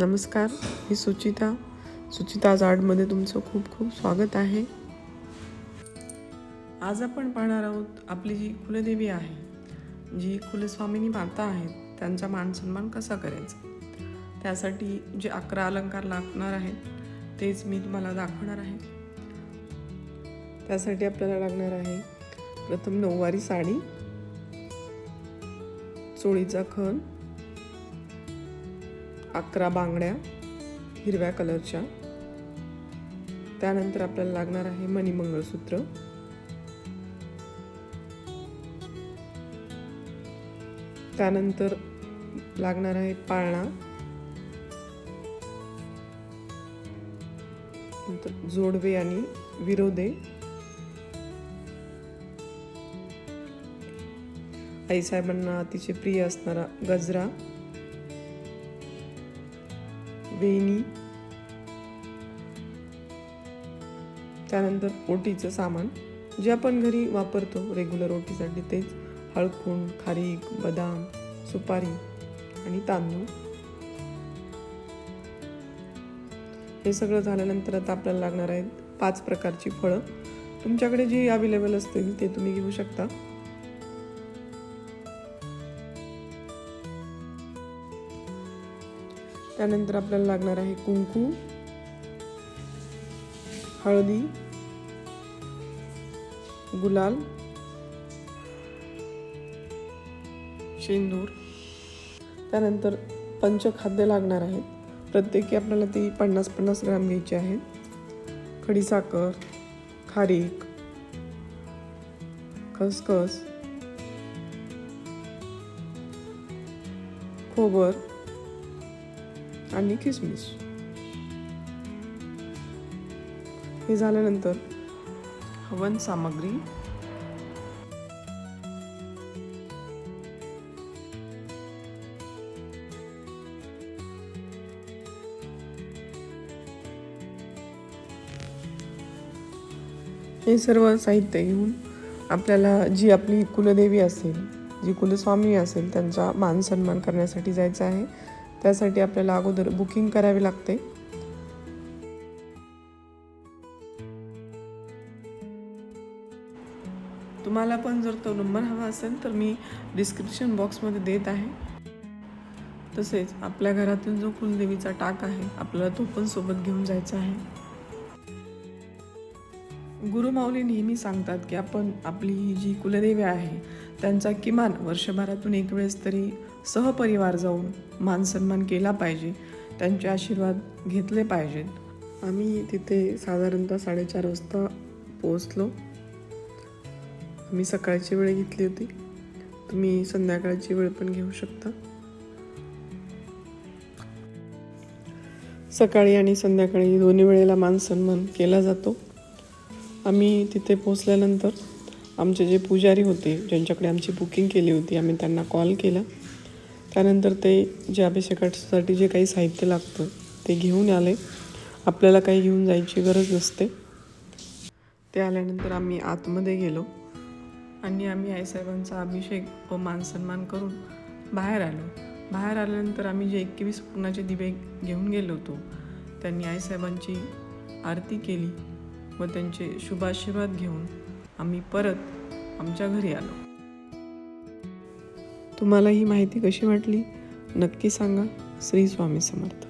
नमस्कार मी सुचिता. सुचिता जाडमध्ये तुमचं खूप खूप स्वागत आहे. आज आपण पाहणार आहोत आपली जी कुलदेवी आहे जी कुलस्वामिनी माता आहेत त्यांचा मान सन्मान कसा करायचा? त्यासाठी जे अकरा अलंकार लागणार आहेत तेच मी तुम्हाला दाखवणार आहे. त्यासाठी आपल्याला लागणार आहे प्रथम नऊवारी साडी चोळीचा खण अकरा बांगड्या हिरव्या कलरच्या. त्यानंतर आपल्याला लागणार आहे मणिमंगळसूत्र त्यानंतर लागणार आहे पाळणा. नंतर जोडवे आणि विरोधे. आईसाहेबांना अतिशय प्रिय असणारा गजरा. वेणी त्यानंतर ओटीचं सामान. जे आपण घरी वापरतो रेग्युलर ओटीसाठी तेच हळकुंड खारीक बदाम सुपारी आणि तांदूळ. हे सगळं झाल्यानंतर आता आपल्याला लागणार आहेत पाच प्रकारची फळं. तुमच्याकडे जी अवेलेबल असतील ते तुम्ही घेऊ शकता. त्यानंतर आपल्याला लागणार आहे कुंकू हळदी गुलाल शेंदूर. त्यानंतर पंचखाद्य लागणार आहेत. प्रत्येकी आपल्याला ती पन्नास पन्नास ग्राम घ्यायची आहेत खडीसाखर खारीक खसखस खोबर आणि किसमिस हे झाल्यानंतर हवन सामग्री. हे सर्व साहित्य घेऊन आपल्याला जी आपली कुलदेवी असेल जी कुलस्वामी असेल त्यांचा मान सन्मान करण्यासाठी जायचं आहे. त्यासाठी आपल्याला अगोदर बुकिंग करावी लागते. तुम्हाला पण जर तो नंबर हवा असेल तर मी डिस्क्रिप्शन बॉक्समध्ये देत आहे. तसेच आपल्या घरातील जो कुलदेवीचा टाक आहे आपल्याला तो पण सोबत घेऊन जायचा आहे. गुरुमाऊली नेहमी सांगतात की आपण आपली ही जी कुलदेवी आहे त्यांचा किमान वर्षभरातून एक वेळेस तरी सहपरिवार जाऊन मान सन्मान केला पाहिजे त्यांचे आशीर्वाद घेतले पाहिजेत. आम्ही तिथे साधारणतः साडेचार वाजता पोहोचलो. आम्ही सकाळची वेळ घेतली होती. तुम्ही संध्याकाळची वेळ पण घेऊ शकता. सकाळी आणि संध्याकाळी दोन्ही वेळेला मान सन्मान केला जातो. आम्ही तिथे पोचल्यानंतर आमचे जे पुजारी होते ज्यांच्याकडे आमची बुकिंग केली होती आम्ही त्यांना कॉल केला. त्यानंतर ते जे अभिषेकासाठी जे काही साहित्य लागतं ते घेऊन आले. आपल्याला काही घेऊन जायची गरज नसते. ते आल्यानंतर आम्ही आतमध्ये गेलो आणि आम्ही आईसाहेबांचा अभिषेक व मानसन्मान करून बाहेर आलो. बाहेर आल्यानंतर आम्ही जे एकवीस पूर्णाचे दिवे घेऊन गेलो होतो त्यांनी आईसाहेबांची आरती केली व त्यांचे शुभाशीर्वाद घेऊन आम्ही परत आमच्या घरी आलो. तुम्हाला ही माहिती कशी वाटली? नक्की सांगा. श्री स्वामी समर्थ.